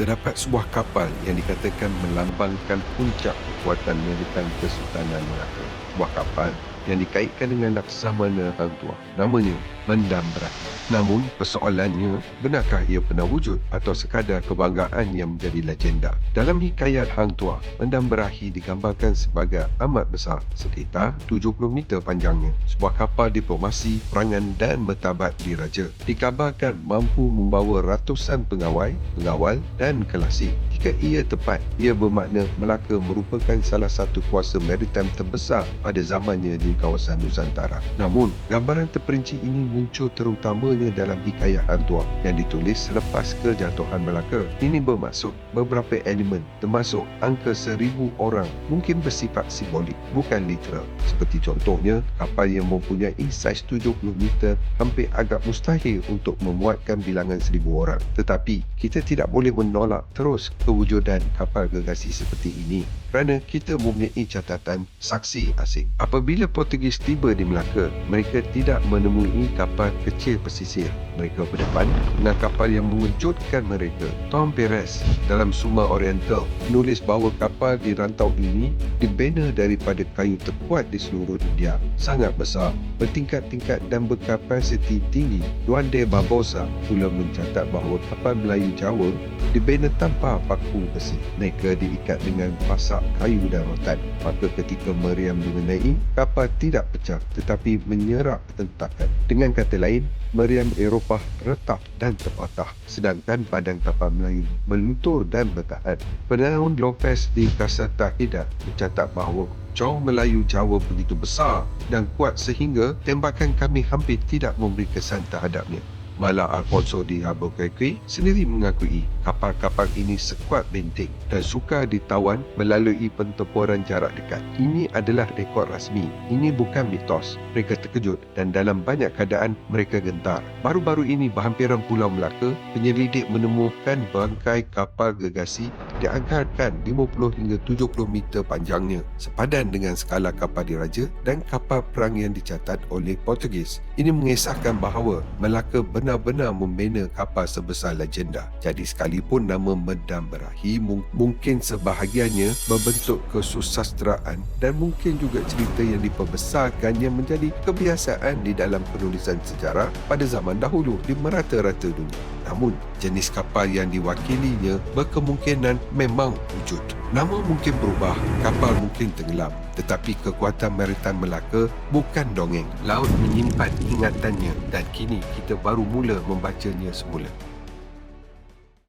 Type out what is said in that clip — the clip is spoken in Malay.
terdapat sebuah kapal yang dikatakan melambangkan puncak kekuatan militan Kesultanan Melaka. Sebuah kapal yang dikaitkan dengan Laksamana Hang Tuah. Namanya Mendam Berahi. Namun, persoalannya, benarkah ia pernah wujud atau sekadar kebanggaan yang menjadi legenda? Dalam hikayat Hang Tuah, Mendam Berahi digambarkan sebagai amat besar, sekitar 70 meter panjangnya. Sebuah kapal diplomasi, perangan dan bertabat diraja. Dikabarkan mampu membawa ratusan pengawai, pengawal dan kelasik. Jika ia tepat, ia bermakna Melaka merupakan salah satu kuasa maritime terbesar pada zamannya di kawasan Nusantara. Namun, gambaran terperinci ini muncul terutamanya dalam hikayat Antua yang ditulis selepas kejatuhan Melaka. Ini bermaksud beberapa elemen termasuk angka seribu orang mungkin bersifat simbolik, bukan literal. Seperti contohnya, kapal yang mempunyai saiz 70 meter hampir agak mustahil untuk memuatkan bilangan seribu orang. Tetapi, kita tidak boleh menolak terus kewujudan kapal gergasi seperti ini kerana kita mempunyai catatan saksi asing. Apabila Portugis tiba di Melaka, mereka tidak menemui kapal kecil pesisir. Mereka berdepan dengan kapal yang mengejutkan mereka. Tom Perez dalam Suma Oriental menulis bahawa kapal di rantau ini dibina daripada kayu terkuat di seluruh dunia. Sangat besar, bertingkat-tingkat dan berkapasiti tinggi. Duan de Barbosa pula mencatat bahawa kapal Melayu Jawa dibina tanpa paku besi. Mereka diikat dengan pasak kayu dan rotan. Maka ketika meriam mengenai, kapal tidak pecah tetapi menyerap hentakan. Dengan kata lain, meriam Eropah retak dan terpatah sedangkan badan kapal Melayu meluntur dan bertahan. Penaun Lopez di Kasata Hida mencatat bahawa Cong Melayu Jawa begitu besar dan kuat sehingga tembakan kami hampir tidak memberi kesan terhadapnya. Malah Alfonso di Albuquerque sendiri mengakui kapal-kapal ini sekuat benteng dan suka ditawan melalui pentempuran jarak dekat. Ini adalah rekod rasmi. Ini bukan mitos. Mereka terkejut dan dalam banyak keadaan mereka gentar. Baru-baru ini berhampiran Pulau Melaka, penyelidik menemukan bangkai kapal gergasi dianggarkan 50 hingga 70 meter panjangnya sepadan dengan skala kapal diraja dan kapal perang yang dicatat oleh Portugis. Ini mengisahkan bahawa Melaka benar benar-benar membina kapal sebesar legenda. Jadi sekalipun nama Medam Berahi mungkin sebahagiannya berbentuk kesusastraan dan mungkin juga cerita yang diperbesarkan yang menjadi kebiasaan di dalam penulisan sejarah pada zaman dahulu di merata-rata dunia. Namun, jenis kapal yang diwakilinya berkemungkinan memang wujud. Nama mungkin berubah, kapal mungkin tenggelam. Tetapi kekuatan maritime Melaka bukan dongeng. Laut menyimpan ingatannya dan kini kita baru mula membacanya semula.